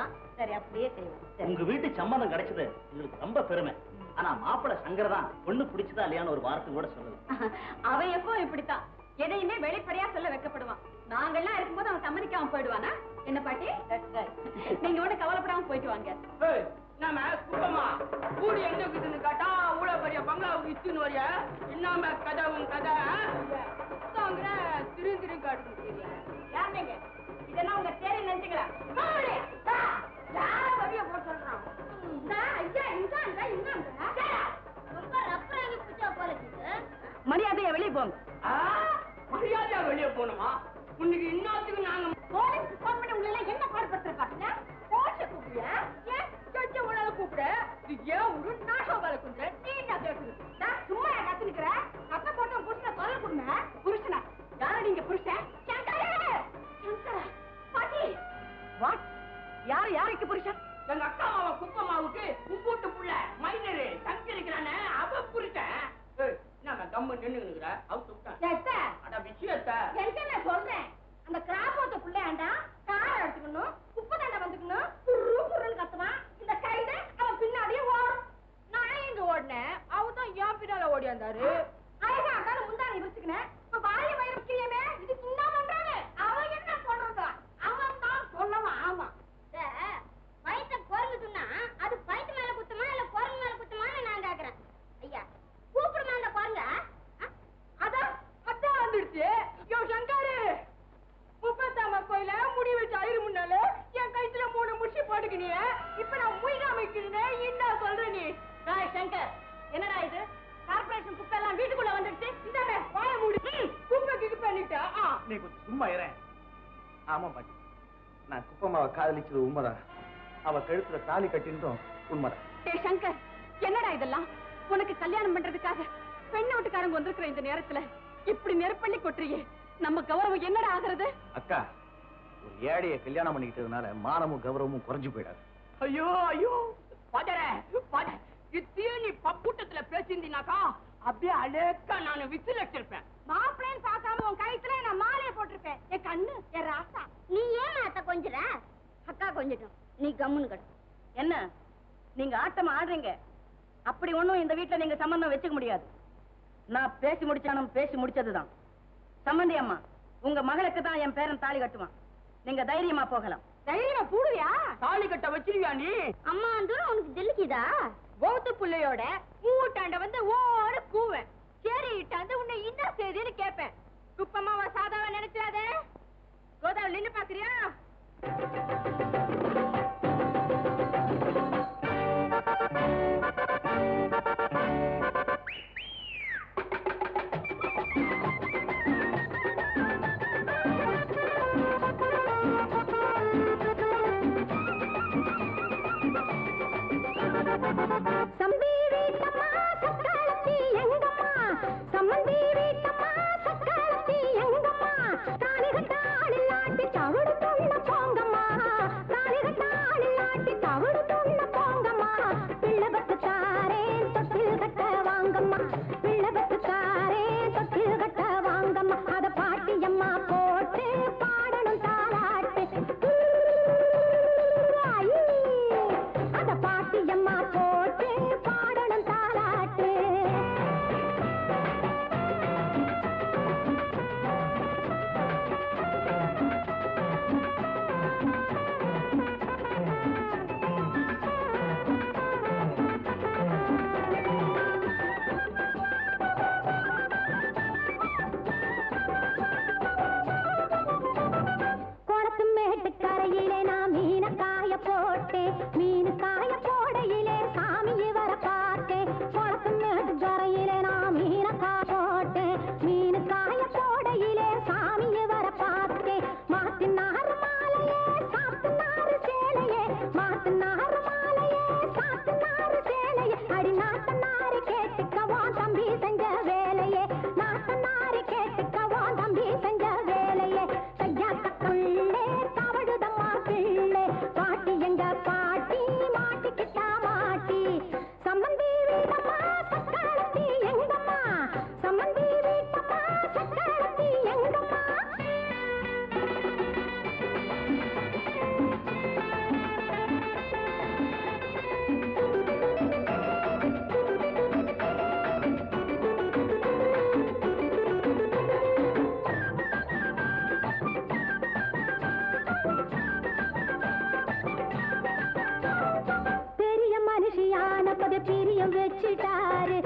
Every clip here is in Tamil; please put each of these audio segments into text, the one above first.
செய்யலாம் சரி அப்படியே செய்வோம் சரி. உங்க வீட்டு சம்மதம் கிடைச்சது எங்களுக்கு ரொம்ப பெருமை. ஆனா மாப்பிள்ளை சங்கர் தான் பொண்ணு பிடிச்சதா இல்லையான்னு ஒரு வார்த்தை கூட சொல்லல. அவன் எப்போ இப்படித்தான். எதையுமே வெளிப்படையா சொல்ல வைக்கப்படுவான். நாங்கெல்லாம் இருக்கும்போது அவன் சம்மதிக்காம போயிடுவானா? என்ன பாட்டி? நீங்க ஒண்ணு கவலைப்படாம போயிட்டு வாங்க. ஏய், நாம குடும்பமா? கூடி எங்க இருக்குதுன்னு கேட்டா அவ்வளவு பெரிய பங்களாவுக்கு இத்துன்னு வரைய? இன்னாம கதவும் கதை தாங்கிற திரு திரு காட்டு யார் நீங்க இதெல்லாம் உங்க தேடி நினைச்சுங்களா போனோமா வெளியே போகணுமா உன்னைக்கு இன்னத்துக்கு நாங்க போலீஸ் ஃபோன் பண்ணி உங்களை எல்லாம் என்ன பாடுபடுத்துறாங்க போலீஸ் கூப்பிடுங்க ஏன்? சொச்ச உள்ள கூப்பிட? இது ஏன் ஒரு நாசம் வேலை நீ என்ன கேக்குது நான் சும்மா காதலிச்சது உண்மைதான். அவ கழுத்துல தாலி கட்டினதும் உண்மைதான். டேய் சங்கர் என்னடா இதெல்லாம்? உனக்கு கல்யாணம் பண்றதுக்காக பெண்ண வீட்டுக்காரங்க வந்திருக்கிற இந்த நேரத்துல இப்படி நெருப்பள்ளி கொட்டுறியே. நம்ம கௌரவம் என்னடா ஆகுறது? அக்கா ஒரு ஏழைய கல்யாணம் பண்ணிக்கிட்டதுனால மானமும் கௌரவமும் குறைஞ்சு போயிடாது. ஐயோ ஐயோ! பதற பத இத்தியே நீ பப்புட்டத்துல பேசியிருந்தீனாக்கா அப்படியே அழகா நான் விசில் வச்சிருப்பேன் மாப்பிள்ளைன்னு பார்க்காம உன் கழுத்துல நான் மாலையை போட்டிருப்பேன். என் கண்ணு என் ராசா நீ ஏன் அத்தை கொஞ்சற? அக்கா கொஞ்சட்டும். நீ கம்முன்னு கட்டு என்ன? நீங்க ஆட்டம் ஆடுறீங்க. அப்படி ஒண்ணும் இந்த வீட்டுல நீங்க சம்பந்தம் வச்சுக்க முடியாது. நான் பேசி முடிச்சானும் பேசி முடிச்சதுதான். சம்பந்தி அம்மா உங்க மகளுக்கு தான் என் பேரன் தாலி கட்டுவான். நீங்க தைரியமா போகலாம். தைரியமா பூடுவியா? தாலி கட்ட வச்சிருவியா நீ? அம்மா தூரம் உனக்கு ஜெல்லிக்குதா கௌத்து புள்ளையோட ஊட்டாண்ட வந்து ஓடு கூவேன். சரி இட்டாந்து உன்னை என்ன செய்தின்னு கேட்பேன் குப்பமாவா சாதாவா நினைச்சாதே கோதாவில் நின்னு பாக்குறியா? Thank you. வச்சிட்டாரு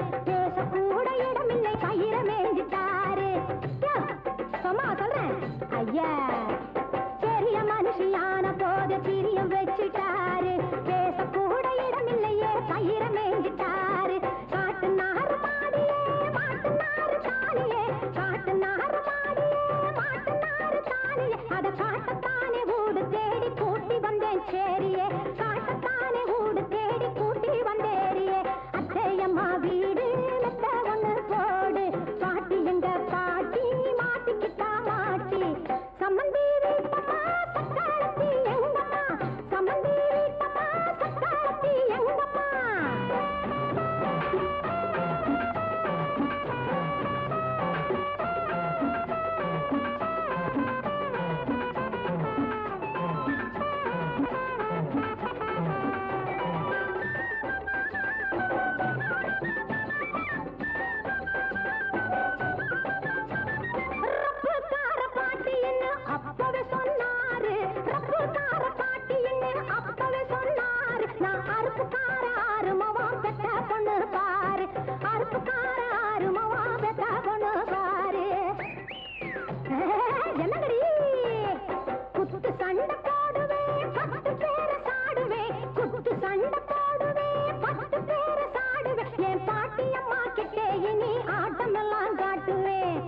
என்னங்கடி? குத்து சண்டை போடுவேன் பத்து பேரை சாடுவேன் குத்து சண்டை போடுவேன் பத்து பேரை சாடுவேன் என் பாட்டி அம்மா கிட்டே இனி ஆட்டம் எல்லாம் காட்டுவேன்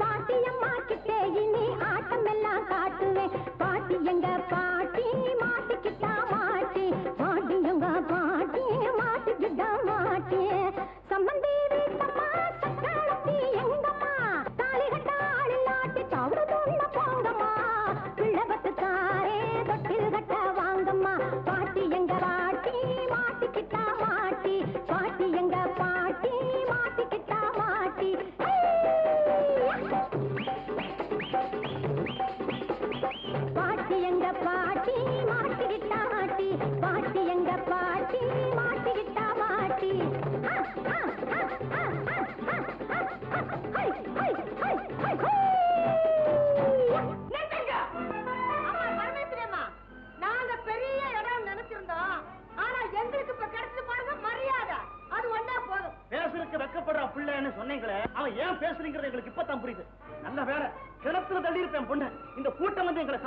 பாட்டி அம்மா கிட்டே இனி ஆட்டம் எல்லாம் காட்டுவேன் பாட்டி எங்க பாட்டி மாட்டிக்கிட்டா மாட்டி. பாட்டி எங்க பாட்டி மாட்டிக்கிட்டா மாட்டி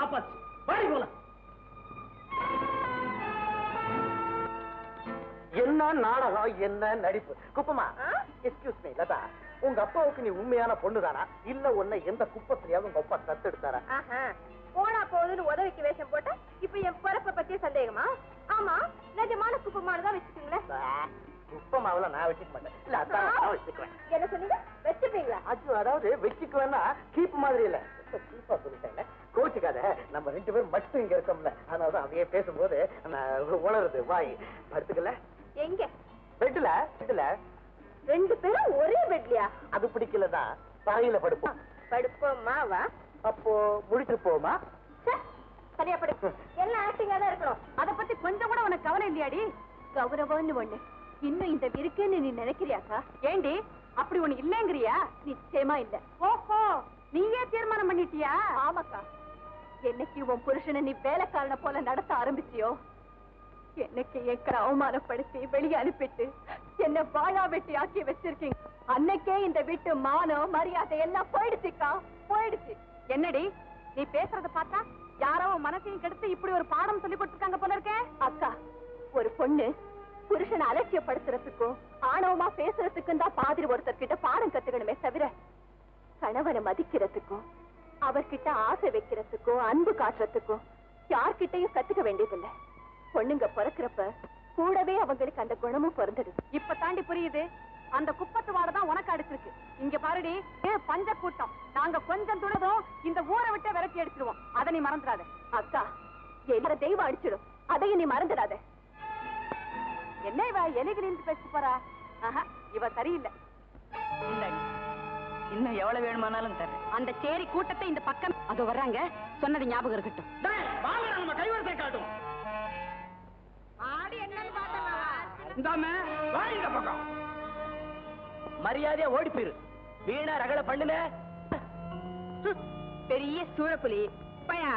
காப்பாச்சு வாடி போலாம். என்ன நாடகம் என்ன நடிப்பு? குப்பமா எக்ஸ்கியூஸ் மீ லதா. உங்க அப்பாவுக்கு நீ உண்மையான பொண்ணுதானா? இல்ல உன்னை எந்த குப்பத்திலேயாவது உங்க அப்பா தத்தெடுத்தாரா. போனா போகுதுன்னு உதவிக்கு வேஷம் போட்ட இப்ப என் பிறப்ப பத்திய சந்தேகமா? ஆமா நிஜமான குப்பமான தான் வச்சுக்கீங்களேன். குப்பமாவில நான் வச்சுக்க மாட்டேன். இல்ல அதான் நான் வச்சுக்குவேன். என்ன சொன்னீங்க? வச்சுப்பீங்களா? அது அதாவது வச்சுக்குவேன்னா கீப் மாதிரி இல்ல. கீப்பா சொல்லிட்டேன் ரெண்டு பேரும் மட்டும் இங்க இருக்கோம்ல. அதனாலதான் அதையே பேசும்போது நான் உணருது வாய் படுத்துக்கல? எங்க? பெட்ல பெட்ல ரெண்டு பேரும் ஒரே பெட்லயா? அது பிடிக்கலதான் தரையில படுப்போம். படுப்போமா வா. அப்போ முடிச்சு போமா சரியா படு. எல்லாம் ஆக்டிங்கா தான் இருக்கணும். அத பத்தி கொஞ்சம் கூட உனக்கு கவலை இல்லையாடி? கௌரவம்னு ஒண்ணு. இன்னும் இந்த இருக்குன்னு நீ நினைக்கிறியாக்கா? ஏண்டி அப்படி ஒண்ணு இல்லைங்கிறியா? நிச்சயமா இல்ல. ஓஹோ நீயே தீர்மானம் பண்ணிட்டியா? ஆமாக்கா. என்னைக்கு உன் புருஷனை நீ வேலைக்காரனை போல நடத்த ஆரம்பிச்சியோ? என்னைக்கு எங்களை அவமானப்படுத்தி வெளியே அனுப்பிட்டு என்ன வாழா வெட்டி ஆக்கி வச்சிருக்கீங்க? அன்னைக்கே இந்த வீட்டு மானம் மரியாதை எல்லாம் போயிடுச்சுக்கா போயிடுச்சு. என்னடி நீ பேசுறத பார்த்தா யாரோ மனசையும் கெடுத்து இப்படி ஒரு பாடம் சொல்லி கொடுத்துருக்காங்க போல இருக்கே? அக்கா ஒரு பொண்ணு புருஷனை அலட்சியப்படுத்துறதுக்கும் ஆணவமா பேசுறதுக்கும் தான் பாதிரி ஒருத்தர் கிட்ட பாடம் கத்துக்கணுமே தவிர கணவனை மதிக்கிறதுக்கும் அவர்கிட்ட ஆசை வைக்கிறதுக்கோ அன்பு காட்டுறதுக்கோ யார்கிட்டயும் கத்துக்க வேண்டியதில்லை. பொண்ணுங்க பிறக்கிறப்ப கூடவே அவங்களுக்கு அந்த குணமும் பிறந்துடுது இப்ப தாண்டி புரியுது? அந்த குப்பத்து உனக்கு அடிச்சிருக்கு. இங்க பாருடி ஏன் பஞ்ச கூட்டம் நாங்க கொஞ்சம் துணதும் இந்த ஊரை விட்டு விரட்டி அடிச்சிருவோம். அதை நீ மறந்துடாத. அக்கா எல்லார தெய்வம் அடிச்சிடும். அதையும் நீ மறந்துடாத. என்ன இவ எலிகளின் பேச போறா? ஆஹா இவ சரியில்லை. இன்னும் எவ்வளவு வேணுமானாலும் தரேன் அந்த சேரி கூட்டத்தை இந்த பக்கம் அது வர்றாங்க. சொன்னது ஞாபகம் இருக்கட்டும். வாங்க நம்ம கைவரத்தை காட்டும். ஆடி என்னன்னு பார்த்தா இந்தாம வா இந்த பக்கம். மரியாதையா ஓடி போயிரு வீணா ரகல பண்ணுன. பெரிய சூழப்புலி. பயா.